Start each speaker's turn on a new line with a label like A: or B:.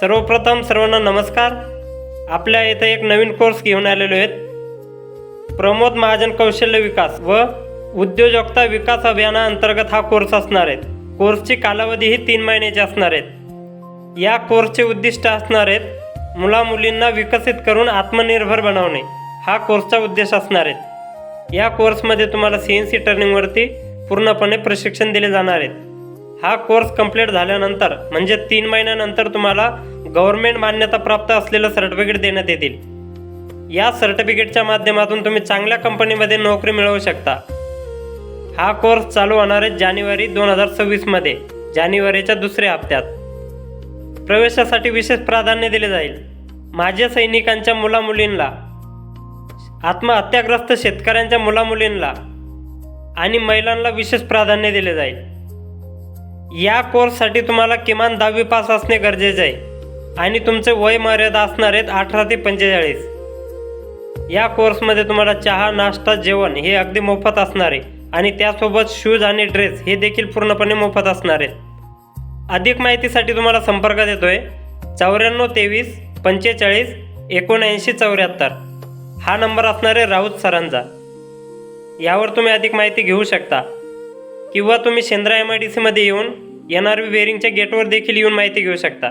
A: सर्वप्रथम सर्वांना नमस्कार. आपल्या इथं एक नवीन कोर्स घेऊन आलेलो आहेत. प्रमोद महाजन कौशल्य विकास व उद्योजकता विकास अभियानाअंतर्गत हा कोर्स असणार आहे कोर्सची कालावधी ही तीन महिन्याची असणार आहेत. या कोर्सचे उद्दिष्ट असणार आहेत मुलामुलींना विकसित करून आत्मनिर्भर बनवणे. हा कोर्सचा उद्देश असणार आहेत. या कोर्समध्ये तुम्हाला सी एन सी टर्निंगवरती पूर्णपणे प्रशिक्षण दिले जाणार आहेत. हा कोर्स कंप्लीट झाल्यानंतर म्हणजे तीन महिन्यानंतर तुम्हाला गव्हर्नमेंट मान्यता प्राप्त असलेलं सर्टिफिकेट देण्यात येतील. या सर्टिफिकेटच्या माध्यमातून तुम्ही चांगल्या कंपनीमध्ये नोकरी मिळवू शकता. हा कोर्स चालू होणार आहे जानेवारी दोन हजार सव्वीसमध्ये जानेवारीच्या दुसऱ्या हप्त्यात. प्रवेशासाठी विशेष प्राधान्य दिले जाईल. माझ्या सैनिकांच्या मुलामुलींना आत्महत्याग्रस्त शेतकऱ्यांच्या मुलामुलींना आणि महिलांना विशेष प्राधान्य दिले जाईल. या कोर्ससाठी तुम्हाला किमान दहावी पास असणे गरजेचे आहे. आणि तुमचे वय मर्यादा असणार आहेत अठरा ते पंचेचाळीस. या कोर्समध्ये तुम्हाला चहा नाश्ता जेवण हे अगदी मोफत असणार आहे. आणि त्यासोबत शूज आणि ड्रेस हे देखील पूर्णपणे मोफत असणार आहेत. अधिक माहितीसाठी तुम्हाला संपर्क देतो आहे चौऱ्याण्णव तेवीस पंचेचाळीस एकोणऐंशी चौऱ्याहत्तर. हा नंबर असणार आहे राऊत सरांचा. यावर तुम्ही अधिक माहिती घेऊ शकता. किंवा तुम्ही शेंद्रा एम आय डी सीमध्ये येऊन एन आर व्ही बेरिंगच्या गेटवर देखील येऊन माहिती घेऊ शकता.